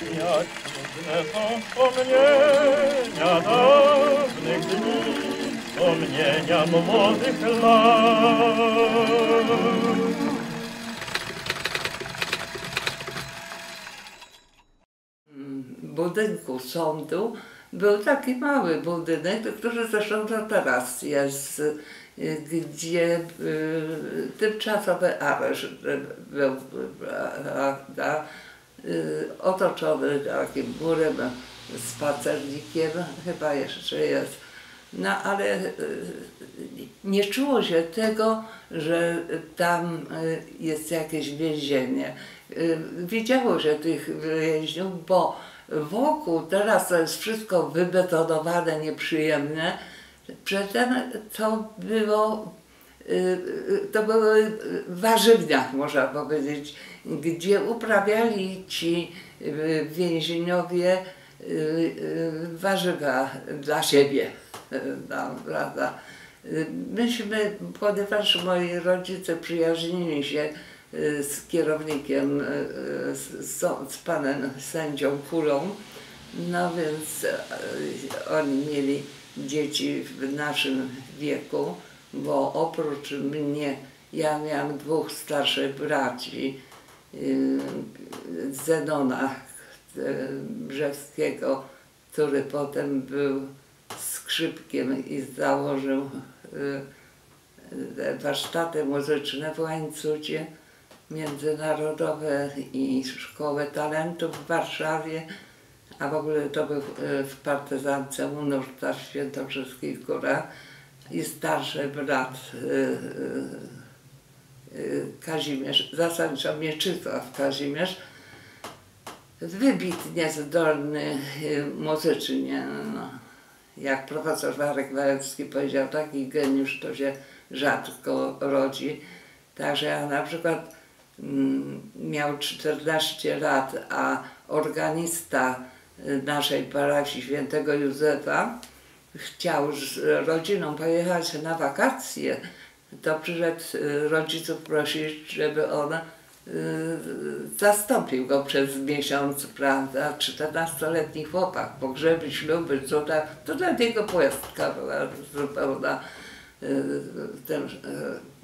Jak trudne są wspomnienia dawnych dni, wspomnienia młodych lat. budynku sądu był taki mały budynek, który do teraz jest, gdzie y, tymczasowy areszt był prawda, otoczony takim murem z pacernikiem, chyba jeszcze jest. No ale y, nie czuło się tego, że tam y, jest jakieś więzienie. Y, Widziało się tych więźniów, bo wokół teraz to jest wszystko wybetonowane, nieprzyjemne. Przedtem to było, y, y, to były warzywnia, można powiedzieć, gdzie uprawiali ci y, więźniowie y, y, warzywa dla siebie. y? Y, Myśmy, ponieważ moi rodzice przyjaźnili się y, z kierownikiem, y, y, z, z- panem sędzią Kulą, no więc y, oni mieli dzieci w naszym wieku, bo oprócz mnie ja miałam dwóch starszych braci, y, Zenona Brzewskiego, który potem był skrzypkiem i założył y, y, warsztaty muzyczne w Łańcucie międzynarodowe i Szkołę Talentów w Warszawie, a w ogóle to był y, w partyzance Unurta w Świętokrzyskich Górach i starszy brat y, y, y, Kazimierz, zasadniczo Mieczysław Kazimierz, wybitnie zdolny muzycznie. No. Jak profesor Warek Wałęcki powiedział, taki geniusz to się rzadko rodzi. Także ja na przykład mm, miał 14 lat, a organista naszej parafii świętego Józefa chciał z rodziną pojechać na wakacje, to przyszedł y, rodziców prosić, żeby on y, zastąpił go przez miesiąc, prawda, 14-letni chłopak, pogrzeby, śluby, cuda, to dla niego płastka była zupełna y, tym y.